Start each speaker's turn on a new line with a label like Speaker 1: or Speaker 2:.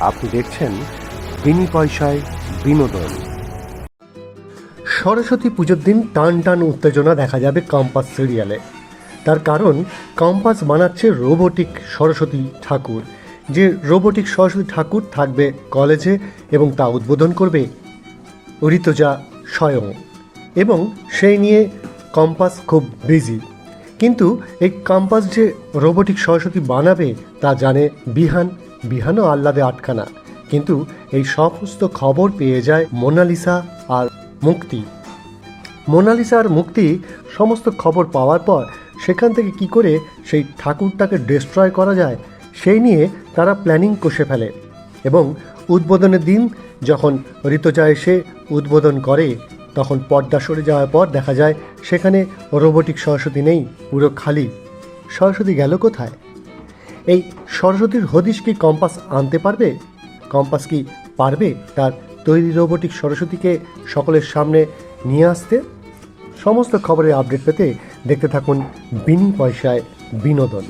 Speaker 1: আপনি দেখছেন বিনি পয়সায় বিনোদন।
Speaker 2: সরস্বতী পুজোর দিন টান টান উত্তেজনা দেখা যাবে কম্পাস সিরিয়ালে। তার কারণ, কম্পাস বানাচ্ছে রোবোটিক সরস্বতী ঠাকুর, যে রোবোটিক সরস্বতী ঠাকুর থাকবে কলেজে এবং তা উদ্বোধন করবে ঋতুজা স্বয়ং। এবং সেই নিয়ে কম্পাস খুব বিজি। কিন্তু এই কম্পাস যে রোবোটিক সরস্বতী বানাবে তা জানে বিহান বিহানও আহ্লাদে আটখানা। কিন্তু এই সমস্ত খবর পেয়ে যায় মোনালিসা আর মুক্তি। মোনালিসা আর মুক্তি সমস্ত খবর পাওয়ার পর সেখান থেকে কি করে সেই ঠাকুরটাকে ডিস্ট্রয় করা যায়, সেই নিয়ে তারা প্ল্যানিং কষে ফেলে। এবং উদ্বোধনের দিন যখন ঋতুজা এসে উদ্বোধন করে, তখন পর্দা সরে যাওয়ার পর দেখা যায় সেখানে রোবোটিক সরস্বতী নেই, পুরো খালি। সরস্বতী গেল কোথায়? এই সরস্বতীর হদিশ কি কম্পাস আনতে পারবে? কম্পাস কি পারবে তার তৈরি রোবটিক সরস্বতীকে সকলের সামনে নিয়ে আসতে? সমস্ত খবরের আপডেট পেতে দেখতে থাকুন বিনি পয়সায় বিনোদন।